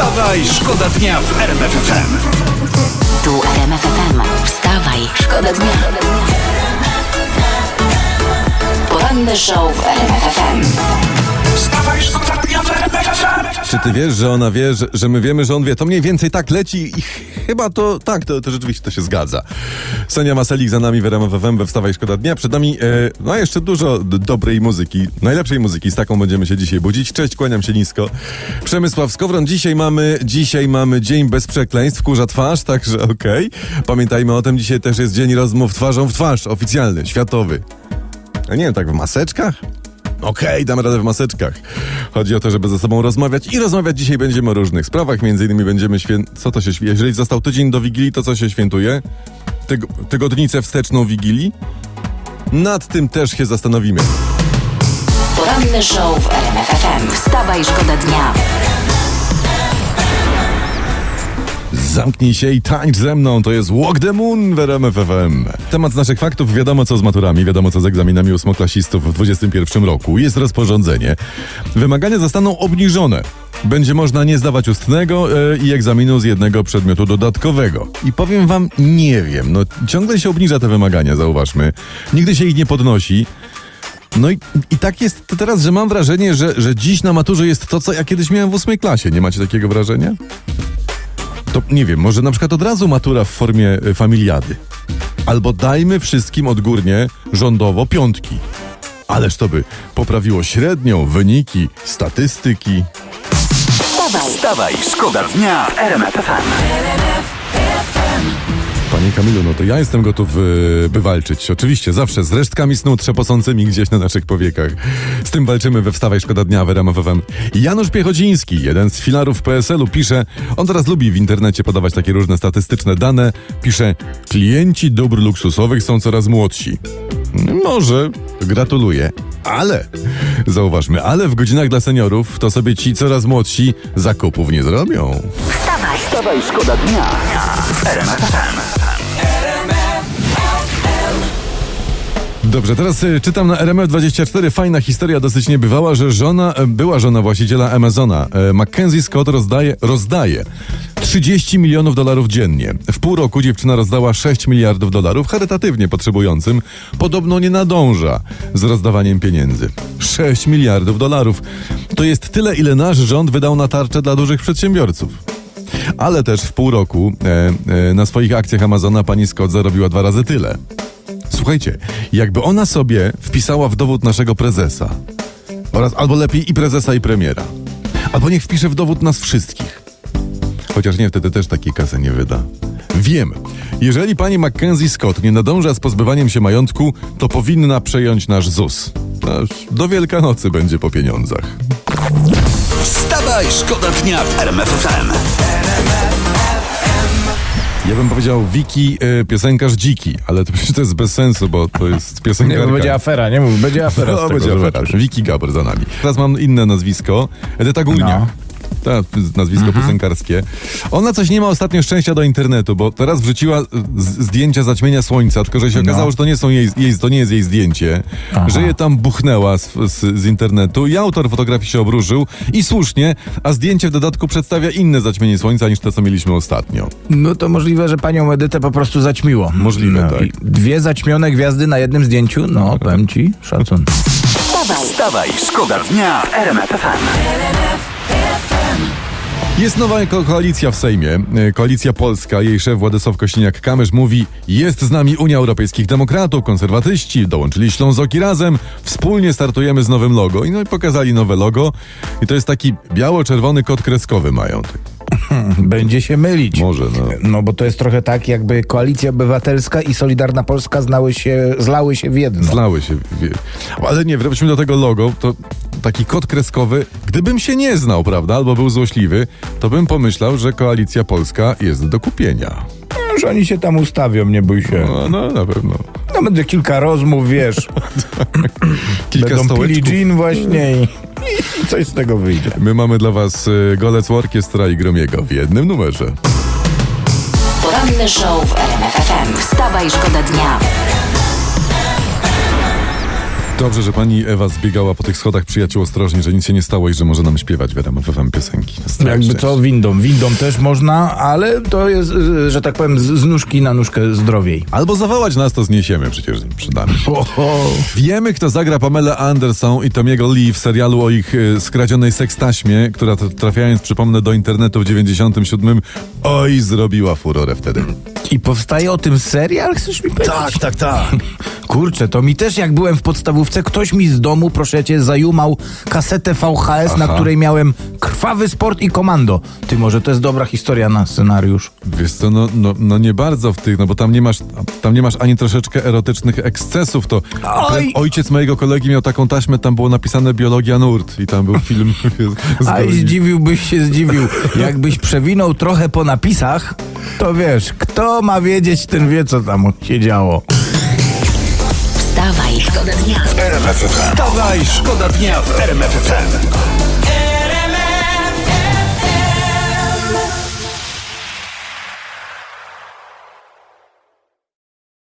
Wstawaj, szkoda dnia w RMF FM. Tu RMF FM. Wstawaj, szkoda dnia. Poranny show w RMF Czy ty wiesz, że ona wie, że, że my wiemy, że on wie? To mniej więcej tak leci i chyba to tak, to, to rzeczywiście to się zgadza. Sonia Maselik za nami w RMF we Wstawaj Szkoda Dnia. Przed nami e, no jeszcze dużo dobrej muzyki, najlepszej muzyki, z taką będziemy się dzisiaj budzić. Cześć, kłaniam się nisko. Przemysław Skowron, dzisiaj mamy, dzisiaj mamy Dzień Bez Przekleństw, kurza twarz, także okej. Pamiętajmy o tym, dzisiaj też jest Dzień Rozmów Twarzą w Twarz, oficjalny, światowy. Nie wiem, tak w maseczkach? Okej, damy radę w maseczkach. Chodzi o to, żeby ze sobą rozmawiać i rozmawiać dzisiaj będziemy o różnych sprawach. Między innymi będziemy świę... Co to się świe... Jeżeli został tydzień do Wigilii, to co się świętuje? Tyg... Tygodnicę wsteczną Wigilii? Nad tym też się zastanowimy. Poranny show w RMF FM. Wstawaj, szkoda dnia. Zamknij się i tańcz ze mną, to jest Walk the Moon w RMF FM. Temat z naszych faktów, wiadomo co z maturami, wiadomo co z egzaminami ósmoklasistów w 2021 roku. Jest rozporządzenie. Wymagania zostaną obniżone. Będzie można nie zdawać ustnego e, i egzaminu z jednego przedmiotu dodatkowego. I powiem wam, nie wiem, no ciągle się obniża te wymagania, zauważmy. Nigdy się ich nie podnosi. No i, i tak jest teraz, że mam wrażenie, że, że dziś na maturze jest to, co ja kiedyś miałem w ósmej klasie. Nie macie takiego wrażenia? To nie wiem, może na przykład od razu matura w formie y, familiady. Albo dajmy wszystkim odgórnie, rządowo piątki. Ależ to by poprawiło średnią, wyniki, statystyki. Wstawaj, Wstawaj, szkoda dnia w RMF. Panie Kamilu, no to ja jestem gotów y, by walczyć. Oczywiście, zawsze z resztkami snu trzeposącymi gdzieś na naszych powiekach. Z tym walczymy we Wstawaj Szkoda Dnia w RMF FM. Janusz Piechodziński, jeden z filarów PSL-u, pisze, on teraz lubi w internecie podawać takie różne statystyczne dane, pisze, klienci dóbr luksusowych są coraz młodsi. Może, gratuluję. Ale, zauważmy, ale w godzinach dla seniorów to sobie ci coraz młodsi zakupów nie zrobią. Wstawaj. Wstawaj, szkoda dnia. Dobrze, teraz y, czytam na RMF24 fajna historia, dosyć niebywała, że żona, e, była żona właściciela Amazona, e, Mackenzie Scott rozdaje, rozdaje 30 milionów dolarów dziennie. W pół roku dziewczyna rozdała 6 miliardów dolarów charytatywnie potrzebującym. Podobno nie nadąża z rozdawaniem pieniędzy. 6 miliardów dolarów. To jest tyle, ile nasz rząd wydał na tarczę dla dużych przedsiębiorców. Ale też w pół roku e, e, na swoich akcjach Amazona pani Scott zarobiła dwa razy tyle. Słuchajcie, jakby ona sobie wpisała w dowód naszego prezesa, oraz albo lepiej i prezesa, i premiera, albo niech wpisze w dowód nas wszystkich. Chociaż nie, wtedy też takiej kasy nie wyda. Wiem, jeżeli pani Mackenzie Scott nie nadąża z pozbywaniem się majątku, to powinna przejąć nasz ZUS. Aż Do Wielkanocy będzie po pieniądzach. Wstawaj, szkoda dnia w RMF FM. Ja bym powiedział Wiki, y, piosenkarz dziki, ale to przecież to jest bez sensu, bo to jest Nie, piosenkarka. bo będzie afera, nie mów, będzie afera. z No, tego, będzie afera. Wiki Gabor za nami. Teraz mam inne nazwisko. Edyta Górniak. No. Tak, nazwisko Mhm. piosenkarskie. Ona coś nie ma ostatnio szczęścia do internetu, bo teraz wrzuciła z- zdjęcia zaćmienia słońca, tylko że się No. okazało, że to nie, są jej, jej, to nie jest jej zdjęcie, Aha. że je tam buchnęła z, z, z internetu i autor fotografii się obróżył i słusznie, a zdjęcie w dodatku przedstawia inne zaćmienie słońca niż to, co mieliśmy ostatnio. No to możliwe, że panią Edytę po prostu zaćmiło. Możliwe, tak. i Dwie zaćmione gwiazdy na jednym zdjęciu? No, powiem ci, szacun. Wstawaj, Wstawaj, szkoda dnia w RMF FM. Jest nowa ko- koalicja w Sejmie. E, Koalicja Polska. Jej szef Władysław Kośniak-Kamysz mówi jest z nami Unia Europejskich Demokratów, konserwatyści, dołączyli Ślązoki razem, wspólnie startujemy z nowym logo. I no i pokazali nowe logo. I to jest taki biało-czerwony kod kreskowy mają. Będzie się mylić. Może, no. No bo to jest trochę tak, jakby Koalicja Obywatelska i Solidarna Polska znały się, zlały się w jedno. Zlały się. Wie. Ale nie, wróćmy do tego logo. To taki kod kreskowy. Gdybym się nie znał, prawda, albo był złośliwy, to bym pomyślał, że Koalicja Polska jest do kupienia. Już oni się tam ustawią, nie bój się. No, no na pewno. No będzie kilka rozmów, wiesz. Kilka Będą pili stołeczków. gin właśnie i, i coś z tego wyjdzie. My mamy dla was y, Golec Orkiestra i Gromiego w jednym numerze. poranny show w RMF FM. Wstawaj, szkoda dnia. Dobrze, że pani Ewa zbiegała po tych schodach przyjaciół ostrożnie, że nic się nie stało i że może nam śpiewać w RMF FM piosenki. Strach, Jakby co, windą. Windą też można, ale to jest, że tak powiem, z, nóżki na nóżkę zdrowiej. Albo zawołać nas, to zniesiemy przecież przydamy. Wiemy, kto zagra Pamela Anderson i Tomiego Lee w serialu o ich y, skradzionej sekstaśmie, która trafiając, przypomnę, do internetu w 97, oj, zrobiła furorę wtedy. I powstaje o tym serial, chcesz mi powiedzieć? tak, tak. Kurczę, to mi też jak byłem w podstawówce, ktoś mi z domu, proszę cię, zajumał kasetę VHS, na Aha. której miałem krwawy sport i komando. Ty, może to jest dobra historia na scenariusz. Wiesz co, no, no, no nie bardzo w tych, no bo tam nie masz, tam nie masz ani troszeczkę erotycznych ekscesów, to Oj! ojciec mojego kolegi miał taką taśmę, tam było napisane biologia nurt i tam był film z Aj, kolei. zdziwiłbyś się, zdziwił. Jakbyś przewinął trochę po napisach, to wiesz, kto ma wiedzieć, ten wie, co tam się działo. Wstawaj, szkoda dnia. Wstawaj, szkoda dnia w RMF FM.